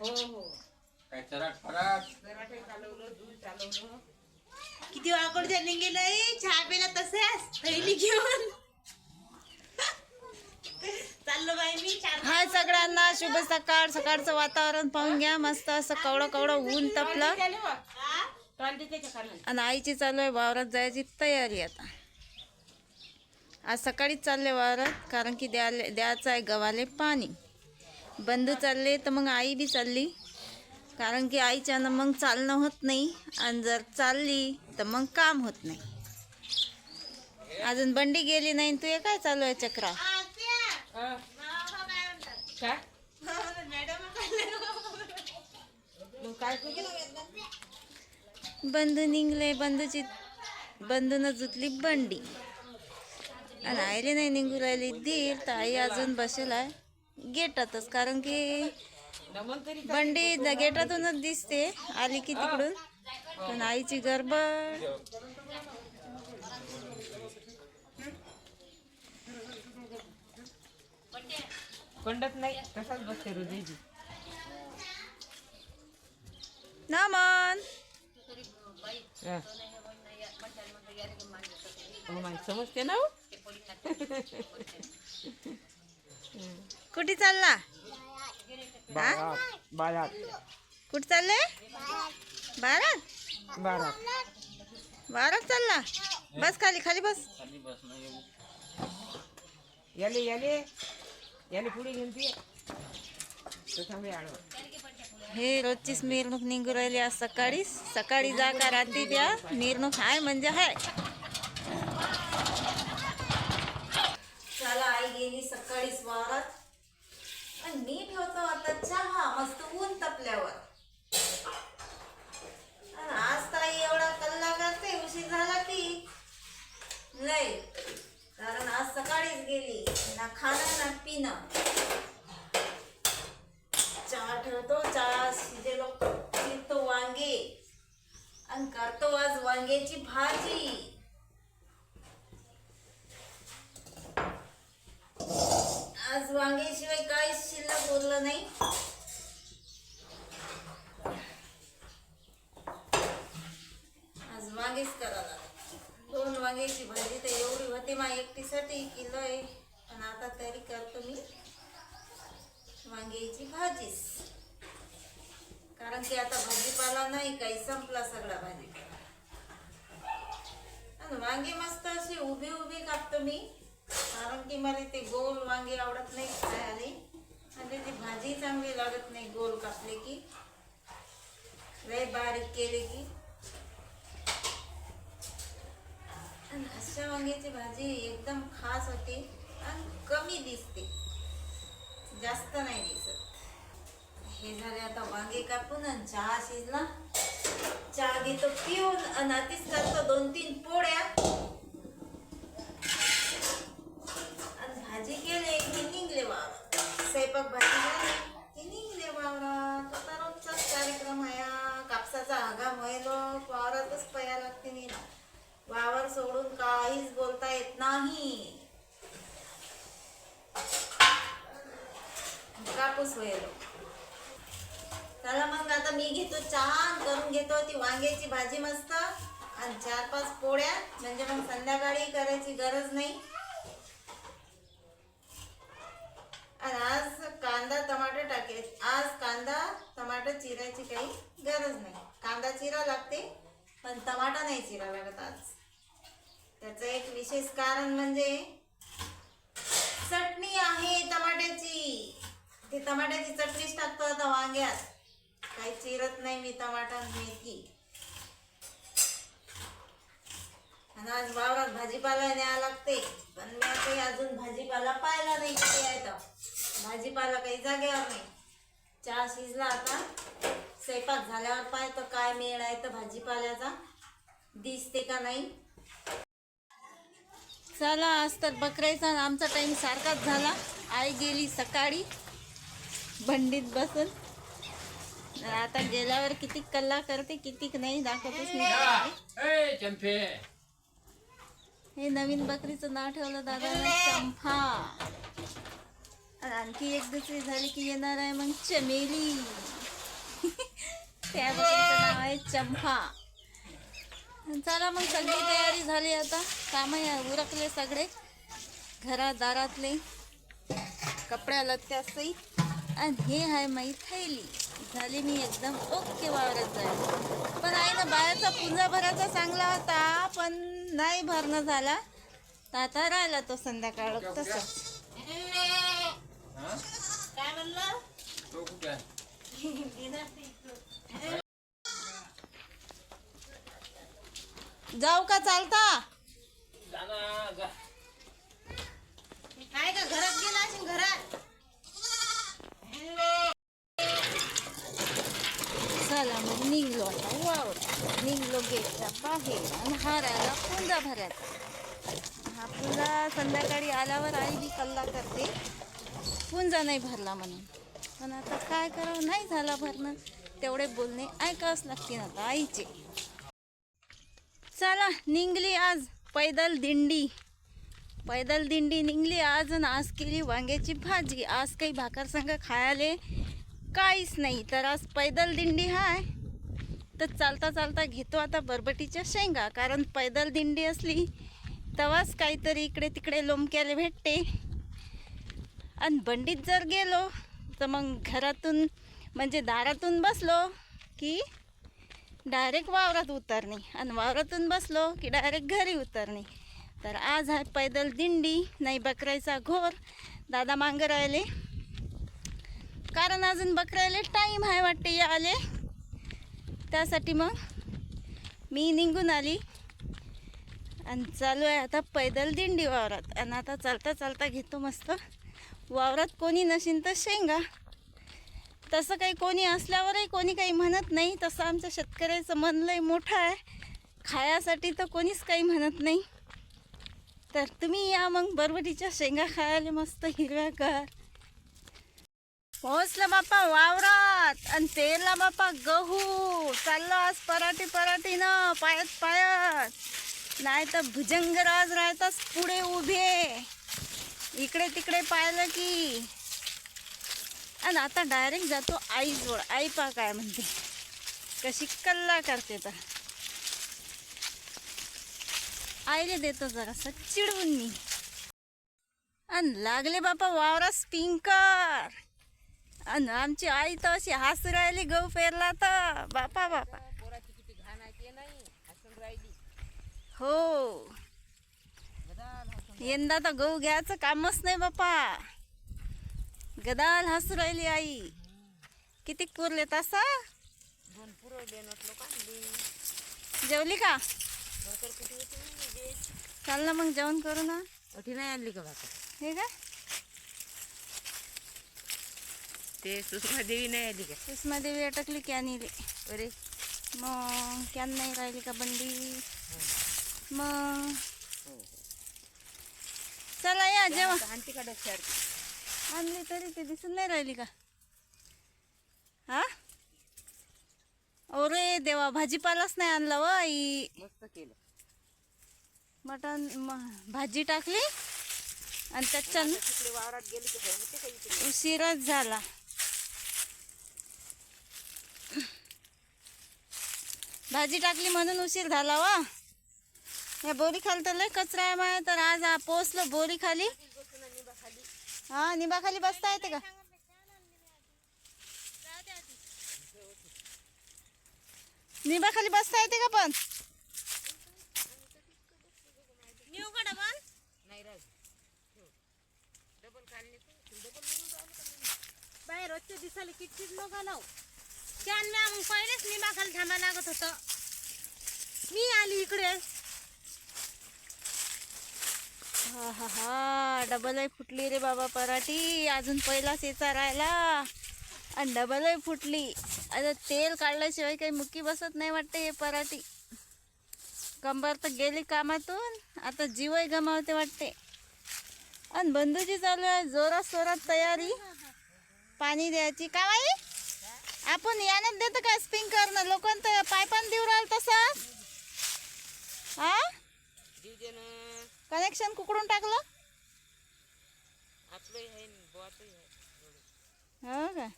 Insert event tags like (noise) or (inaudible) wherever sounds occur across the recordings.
हो हो. काय चराट फराट? जराटे चालवलं दूध चालवलं. किती वाकड त्यांनी गेलंय चहा पेला तसंच. थैली घेऊन. चाललो बाई मी चार हाय सगळ्यांना शुभ सकाळ. सकाळचं वातावरण पाहून घ्या. मस्त असं कवडं कवडं ऊन तपलं. आणि आईची चालू आहे वावरात जायची तयारी आता. आज सकाळीच चालले वावरात कारण की द्याले द्यायचं आहे गव्हाले पाणी. बंधू चालले तर मग आई बी चालली. कारण की आईच्यानं मग चालणं होत नाही. आणि जर चालली तर मग काम होत नाही. अजून बंडी गेली नाही तू हे काय चालू आहे चक्रा? बंधू निघले. बंधूची बंधूनं जुतली बंडी. आणि आईले नाही निघू राहिली. दीर तर आई अजून बसेल आहे. गेटातच कारण की बंडी द- गेटातूनच दिसते आली की तिकडून पण आईची कंडत नाही तसाच बसते रोजाची नमन हा. समजते ना हो? (laughs) कुठे चालला? बारात बारात कुठे चालले? बारात बारात बारात चालला? बस खाली खाली बस. याले याले. याले पुढे घेऊन ते हे रोजचीच मिरवणूक निघू राहिली आज सकाळी. सकाळी जा का रात्री द्या. मिरवणूक हाय म्हणजे हाय. चला आई गेली सकाळीच वावरात आणि मी ठेवतो आता चहा मस्त ऊन तपल्यावर. आणि आज ताई एवढा कल्ला करते उशीर झाला की. लय. कारण आज सकाळीच गेली ना खाणं ना पिणं. चहा ठेवतो चहा शिजेलो पितो वांगे. आणि करतो आज वांग्याची भाजी आज वांग्याशिवाय काहीच शिल्लक उरलं नाही. आज वांगेच करायला दोन वांग्याची भाजी तर एवढी होती मा एकटीसाठी किलो आहे. पण आता तरी करतो मी वांग्याची भाजीच. कारण की आता भाजीपाला नाही काही संपला सगळा भाजीपाला. आणि वांगी मस्त अशी उभी उभी कापतो मी. कारण की मला ते गोल वांगे आवडत नाही खायला. आणि त्याची भाजी चांगली लागत नाही गोल कापले की. लय बारीक केले की. आणि अशा वांग्याची भाजी एकदम खास होते आणि कमी दिसते. जास्त नाही दिसत. हे झाले आता वांगे कापून आणि चहा शिजला. चहा घेतो पिऊन आणि अतिच करतो दोन तीन पोळ्या आणि भाजी केले की निघले वावरात स्वयंपाक भाजी झाली. की निघले वावरात. आता रोजचाच कार्यक्रम आहे कापसाचा आगा मैलो वावरातच पया लागते मी वावर सोडून काहीच बोलता येत नाही. कापूस व्हायलो चला मग आता मी घेतो चहा करून घेतो ती वांग्याची भाजी मस्त. आणि चार पाच पोळ्या. म्हणजे मग संध्याकाळी करायची गरज नाही. आणि आज कांदा टमाटर टाकेल आज कांदा टमाटर चिरायची काही गरज नाही. कांदा चिरा लागते पण टमाटा नाही चिरा लागत आज. त्याचं एक विशेष कारण म्हणजे चटणी आहे टमाट्याची. ती टमाट्याची चटणीच टाकतो आता वांग्यात. काही चिरत नाही मी टमाटा मेथी. आणि आज वावरात भाजीपाला न्यावा लागते पण मी काही अजून भाजीपाला पाहिला नाही भाजीपाला काही जागेवर नाही. चहा शिजला आता. स्वयंपाक झाल्यावर पाहतो काय मेळ आहे तर भाजीपाल्याचा. दिसते का नाही? चला आज तर बकरायचा आणि आमचा टाइम सारखाच झाला. आई गेली सकाळी. बंडीत बसून. आता गेल्यावर किती कल्ला करते किती नाही दाखवतच नाही. ए चंपे. हे नवीन बकरीचं नाव ठेवलं दादा चंपा. आणि आणखी एक दुसरी झाली की येणार आहे मग चमेली. (laughs) त्या बकरीचं नाव आहे चंपा चला मग सगळी तयारी झाली आता. कामही उरकले सगळे. घरात दारातले कपड्या लत्त्यासही आणि हे आहे माई थैली. झाली मी एकदम ओके वावरत जाईल. पण आहे ना बायाचा पुंजा भराचा चांगला होता पण नाही भरणं झाला. तर आता राहिला तो संध्याकाळ. तसंच. हा? काय म्हणलं? तो कुठे आहे? जाऊ का चालता? जा ना जा. काय का घरात गेला असेल घरात? चला मग निघलो आता. वावर निघलो गेटच्या बाहेर आणि हारायला पुंजा भरायचा. हा पुंजा संध्याकाळी आल्यावर आई बी कल्ला करते. पुंजा नाही भरला म्हणून. पण आता काय करावं? नाही झाला भरणं. तेवढे बोलणे ऐकावंच लागतील आता आईचे. चला निघली आज पैदल दिंडी. पैदल दिंडी निघली आज आणि आज केली वांग्याची भाजी. आज काही भाकर संग खायले काहीच नाही. तर आज पैदल दिंडी हाय. तर चालता चालता घेतो आता बरबटीच्या शेंगा. कारण पैदल दिंडी असली तेव्हाच काहीतरी इकडे तिकडे लोमक्याला भेटते. आणि बंडीत जर गेलो तर मग घरातून म्हणजे दारातून बसलो की डायरेक्ट वावरात उतरणे. आणि वावरातून बसलो की डायरेक्ट घरी उतरणे. तर आज आहे पैदल दिंडी नाही बकरायचा घोर. दादा मांग राहिले. कारण अजून बकरायला टाईम आहे वाटते या आले त्यासाठी मग मी निघून आली. आणि चालू आहे आता पैदल दिंडी वावरात. आणि आता चालता चालता घेतो मस्त. वावरात कोणी नशीन तर शेंगा. तसं काही कोणी असल्यावरही कोणी काही म्हणत नाही. तसं आमच्या शेतकऱ्याचं मन लय मोठं आहे. खायासाठी तर कोणीच काही म्हणत नाही. तर तुम्ही या मग बरबटीच्या शेंगा खायला मस्त हिरव्यागार पोहोचलं बापा वावरात आणि तेरला बापा गहू. चाललो आज पराठी पराठीनं पायत पायत. नाही तर भुजंगराज राहतात पुढे उभे. इकडे तिकडे पाहिलं की. आणि आता डायरेक्ट जातो आईजवळ. आई पा काय म्हणते. कशी कल्ला करते तर. आईले देतो जरासं चिडवून मी. आणि लागले बापा वावरा स्पिंकर. आणि आमची आई तर अशी हसू राहिली गहू पेरला तर. बापा बापा. हो. यंदा तर गहू घ्यायचं कामच नाही बापा. गदाल हसू राहिली आई. किती पुरले तसा जेवली का? चाल ना मग जेवण करू ना. नाही आणली का भाकर? हे का ते सुषमा देवी नाही आली का? सुषमा देवी अटकली कॅनीले अरे. मग कॅन नाही राहिली का बंडी? मग? चला या जेवा. आणते का डोक्यावर आणली तरी ते दिसून नाही राहिली का? हा? अरे देवा भाजीपालाच नाही आणला व आई. मस्त केलं. मटण भाजी टाकली आणि त्याच्यानं वावरात गेली उशीरच झाला. भाजी टाकली म्हणून उशीर झाला वा. या बोरी खाली तर लय कचरा आहे माय तर आज पोचलो पोहोचलो बोरी खाली हा निंबाखाली बसता येते का? निंबाखाली बसता येते का पण? नेऊ का डबल नाही बाय रोजच्या दिसाला किटकिट न घालाव कॅन मग पहिलेच निंबाखाली थांबा लागत होत. मी आली इकडे. हा हा हा. डबलही फुटली रे बाबा पराठी. अजून पहिलाच येचा राहिला. आणि डबलही फुटली. आता तेल काढल्याशिवाय काही मुक्की बसत नाही वाटते हे पराठी. कंबर तर गेली कामातून. आता जीवही गमावते वाटते. आणि बंधूची चालू आहे. जोरात सोरात तयारी. पाणी द्यायची. का बाई? आपण यानं देतो का स्प्रिंकरनं लोकांना पायपान देऊ राहिलं तसं? हा कनेक्शन कुकडून टाकलं? आपलं हे. हो का?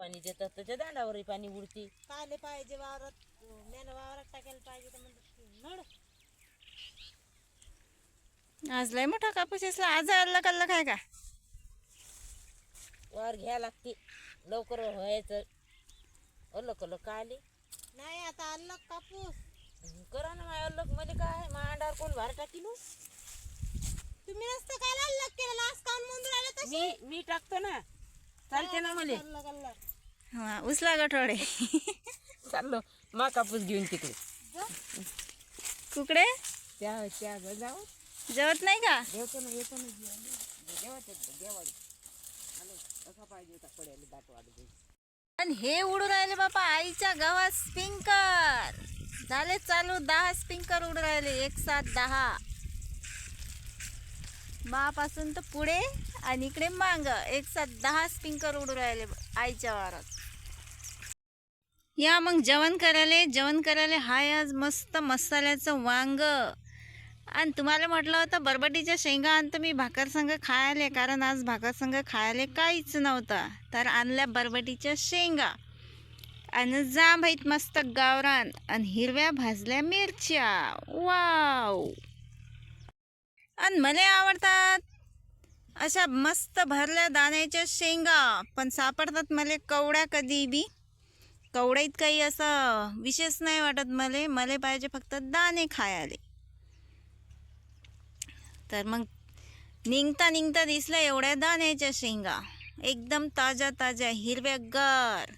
पाणी देतात त्याच्या दांडावरही पाणी उडते. काले पाहिजे वावरात मेन वावरात टाकायला पाहिजे तर नड. आज लय मोठा कापूस असला आज अल्लग अल्लग आहे का? वर घ्या लागते. लवकर व्हायचं. अलग अलग काले नाही आता अल्लग कापूस. करा ना माझ्या अलगमध्ये काय मांडावर कोण भार टाकील हो? तुम्ही नसतं काय अल्लग केलं लास्ट काऊन मंजूर आले तसे? मी मी टाकतो ना. चालते ना मला. अल्लग अल्लग हा उचला गठोडे चाललो. मा कापूस घेऊन तिकडे. कुकडे? त्या त्या जाऊ. जेवत नाही का? जेवतो ना येतो ना. जेवायचं जेवाडी आलो कसा पाहिजे होता? पड्याला दाट वाढ आणि हे उडू राहिले बापा आईच्या गावात स्पिंकर. झाले चालू दहा स्पिंकर उडू राहिले एक सात दहा. मापासून तर पुढे आणि इकडे मांग एक सात दहा स्पिंकर उडू राहिले आईच्या वारात. या मग जेवण करायला जेवण करायला हाय आज मस्त मसाल्याचं वांग. आणि तुम्हाला म्हटलं होतं बरबटीच्या शेंगा आणतो मी भाकर संग खायला कारण आज भाकर खायले काहीच नव्हतं. तर आणल्या बरबटीच्या शेंगा. आणि जांभईत मस्त गावरान आणि हिरव्या भाजल्या मिरच्या. वाव! आणि मला आवडतात अशा मस्त भरल्या दाण्याच्या शेंगा. पण सापडतात मला कवड्या कधी बी. कवड्यात काही असं विशेष नाही वाटत मला. मला पाहिजे फक्त दाणे खायले. तर मग निघता निघता दिसल्या एवढ्या दाण्याच्या शेंगा. एकदम ताज्या ताज्या हिरव्यागार.